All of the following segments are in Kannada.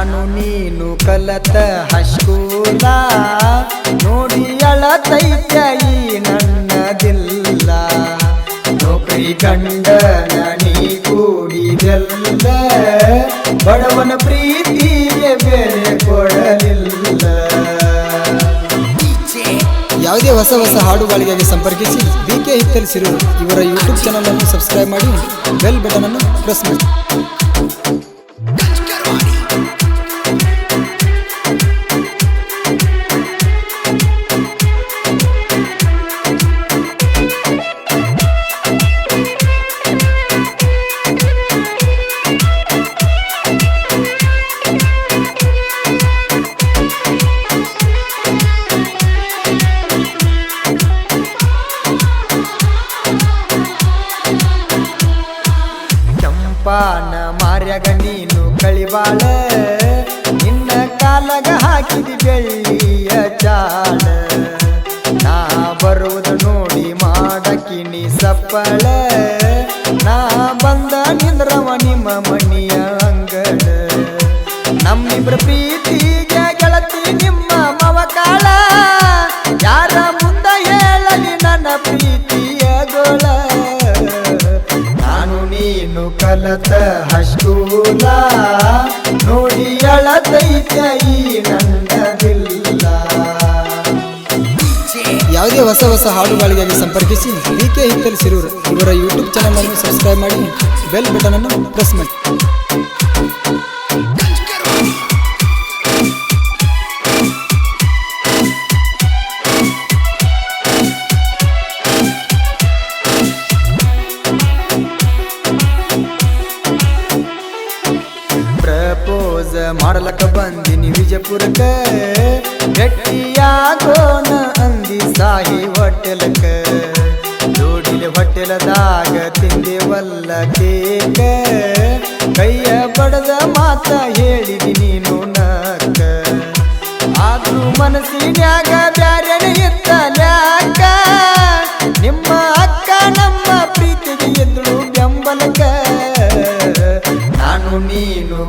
ನಾನು ನೀನು ಕಲತ ಹಸ್ಕೂಲ ನೋಡಿ ಅಳತೈತ ಈ ನನ್ನದಿಲ್ಲ. ನೌಕರಿ ಗಂಡನ ನೀ ಕೂಡಿದಲ್ಲ. ಬಡವನ ಪ್ರೀತಿಗೆ ಬೆಲೆ ಕೊಡಲಿಲ್ಲ. ಯಾವುದೇ ಹೊಸ ಹೊಸ ಹಾಡುಗಳಿಗಾಗಿ ಸಂಪರ್ಕಿಸಿ ಬಿ ಕೆ ಹಿತ್ತಲಿಸಿರುವ ಇವರ ಯೂಟ್ಯೂಬ್ ಚಾನಲ್ ಅನ್ನು ಸಬ್ಸ್ಕ್ರೈಬ್ ಮಾಡಿ ಬೆಲ್ ಬಟನ್ ಅನ್ನು ಪ್ರೆಸ್ ಮಾಡಿ. ಮಾರ್ಯಾಗ ನೀನು ಕಳಿವಾಳ. ನಿನ್ನ ಕಾಲಗ ಹಾಕಿದಿ ಬೆಳ್ಳಿಯ ಚಾಳ ನಾ ಬರುವುದು ನೋಡಿ ಮಾಡಕಿನಿ ಸಪ್ಪಳ. ನಾ ಬಂದ ನಿಂದ್ರವ ನಿಮ್ಮ ಮಣಿಯ ಅಂಗಳ. ನಮ್ಮಿಬ್ರ ಪ್ರೀತಿಗೆ ಕಲತ ಹಸ್ಕೂಲ ನೋಡಿ ಅಳತೈತ ಈ ನನ್ನದಿಲ್ಲ ಯಾವುದೇ ಹೊಸ ಹೊಸ ಹಾಡುಗಳಿಗಾಗಿ ಸಂಪರ್ಕಿಸಿ ಡಿ ಕೆ ಹಿತ್ತಲ್ ಸಿರೂರು ಇವರ ಯೂಟ್ಯೂಬ್ ಚಾನಲ್ ಅನ್ನು ಸಬ್ಸ್ಕ್ರೈಬ್ ಮಾಡಿ, ಬೆಲ್ ಬಟನ್ ಅನ್ನು ಪ್ರೆಸ್ ಮಾಡಿ. ಪ್ರಪೋಸ್ ಮಾಡಲಕ್ಕ ಬಂದಿನಿ ವಿಜಯಪುರಕ್ಕ. ಗಟ್ಟಿಯಾಗೋಣ ಅಂದಿ ಸಾಯಿ ಹೊಟ್ಟೆಲಕ ಜೋಡಿಲೆ ಹೊಟ್ಟೆಲದಾಗ ತಿಂದೇವಲ್ಲ ಕೇಕ. ಕೈಯ ಬಡದ ಮಾತ ಹೇಳಿದಿ ನೀನು ನಕ್ಕ. ಆದ್ರೂ ಮನಸ್ಸಿನ್ಯಾಗ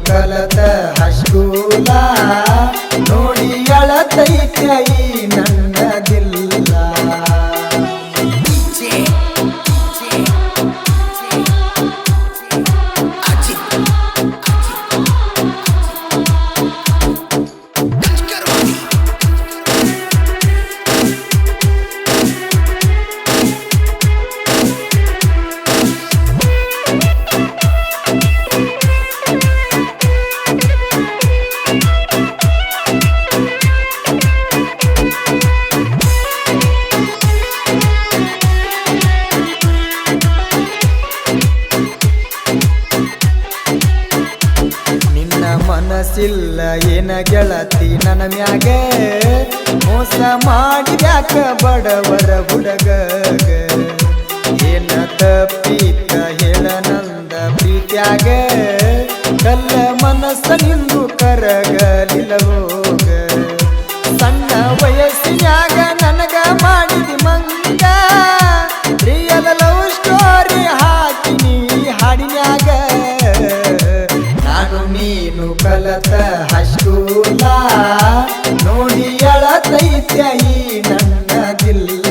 ಕಲತ ಹಸ್ಕೂಲ ನೋಡಿ ಅಳತೈತೆ ನನ್ನ ನನ್ನದಿಲ್ಲ ಮನಸ್ಸಿಲ್ಲ, ಏನ ಗೆಳತಿ ನನ್ನ ಮ್ಯಾಗ? ಮೋಸ ಮಾಡಿದ್ಯಾಕ ಬಡವರ ಬುಡಗ ಏನ ತಪ್ಪಿತ ಹೇಳ ನಂದ ಪ್ರೀತ್ಯಾಗ? ಕಲ್ಲ ಮನಸ್ಸ ನಿಂದು ಕರಗಲಿಲ್ಲ ಕಲತ ಹಸ್ಕೂಲ ನೋಡಿ ತೈತ್ಯ ಈ ನನ್ನದಿಲ್ಲ.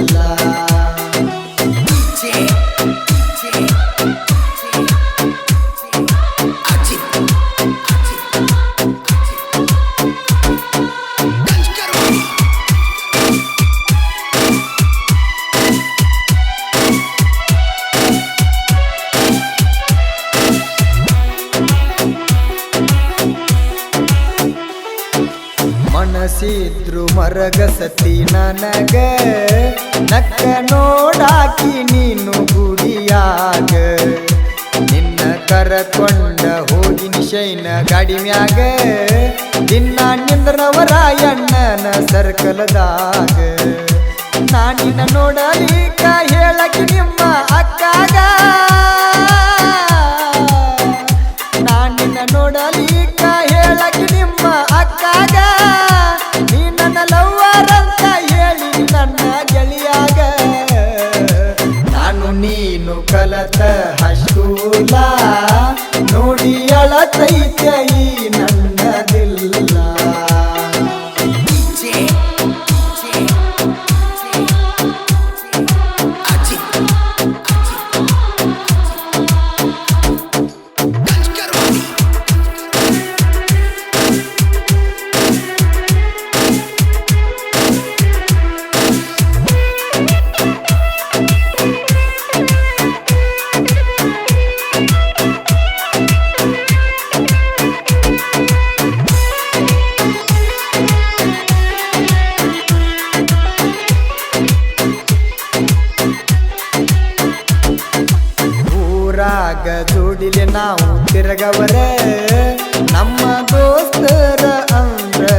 ಮನಸ್ಸಿದ್ರು ಮರಗಸತಿ ನನಗ. ನಕ್ಕ ನೋಡಾಕಿ ನೀನು ಗುಡಿಯಾಗ. ನಿನ್ನ ಕರಕೊಂಡ ಹೋಗಿನಿ ಶೈನ ಗಾಡಿ ಮ್ಯಾಗ. ದಿನ ನಿಂದ್ರವರಾಯಣ್ಣನ ಸರ್ಕಲದಾಗ. ನಾನಿನ ನೋಡಲಿಕ ಹೇಳಕಿ ನಿಮ್ಮ ಅಕ್ಕಾಗ. ನಾವು ತಿರಗವರೇ ನಮ್ಮ ದೋಸ್ತರ ಅಂದ್ರೆ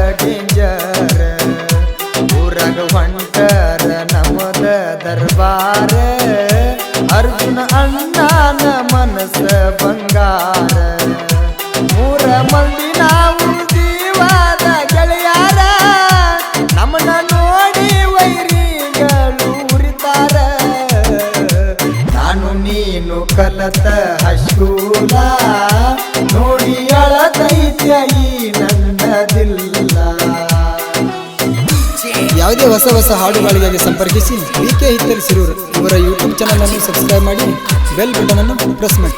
ಯಾವುದೇ ಹೊಸ ಹೊಸ ಹಾಡುಗಳಿಗಾಗಿ ಸಂಪರ್ಕಿಸಿ ಬಿ ಕೆ ಹಿತ್ತಲ್ ಸಿರೂರು ಇವರ ಯೂಟ್ಯೂಬ್ ಚಾನಲ್ ಅನ್ನು ಸಬ್ಸ್ಕ್ರೈಬ್ ಮಾಡಿ ಬೆಲ್ ಬಟನ್ ಅನ್ನು ಪ್ರೆಸ್ ಮಾಡಿ.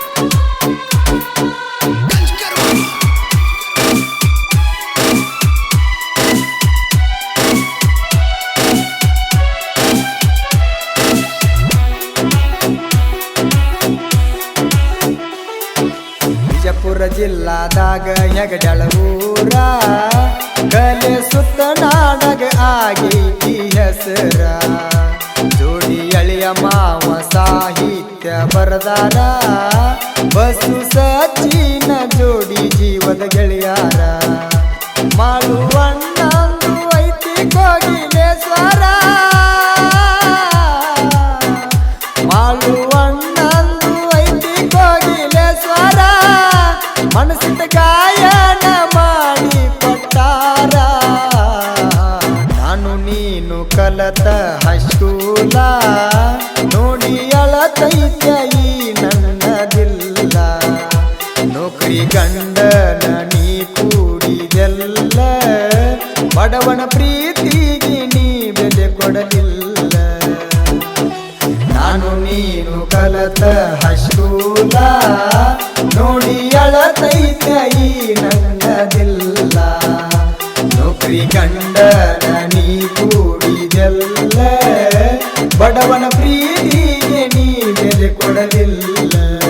ಬಿಜಾಪುರ ಜಿಲ್ಲಾದಾಗ ಹೆಗಡಳ ಊರ, ಕಲೆ ಸುತ್ತ ನಾಡಗ ಆಗೈತಿ ಹೆಸರ ಜೋಡಿ ಅಳಿಯ ಮಾವ ಸಾಹಿತ್ಯ ಬರದಾರ? ಬಸ್ಸು ಸಚಿನ ಜೋಡಿ ಜೀವದ ಗೆಳೆಯಾರ? ಮಾಳುವಣ್ಣಂದು ಕಲತ ಹಶೂಲ ನೋಡಿ ಅಳತೈತ್ಯ ಈ ನನ್ನದಿಲ್ಲ. ನೌಕರಿ ಗಂಡನ ನೀ ಕೂಡಿದೆಲ್ಲ. ಬಡವನ ಪ್ರೀತಿಗೆ ನೀ ಬೆಲೆ ಕೊಡಲಿಲ್ಲ. ನಾನು ನೀನು ಕಲತ ಹಶೂಲ ನೋಡಿ ಅಳತೈತ್ಯ ಈ ನನ್ನದಿಲ್ಲ ಗಂಡನ ನೀ ಕೂಡಿದೆಲ್ಲ ಬಡವನ ಪ್ರೀತಿಗೆ ನೀ ಮೇಲೆ ಕೊಡಲಿಲ್ಲ.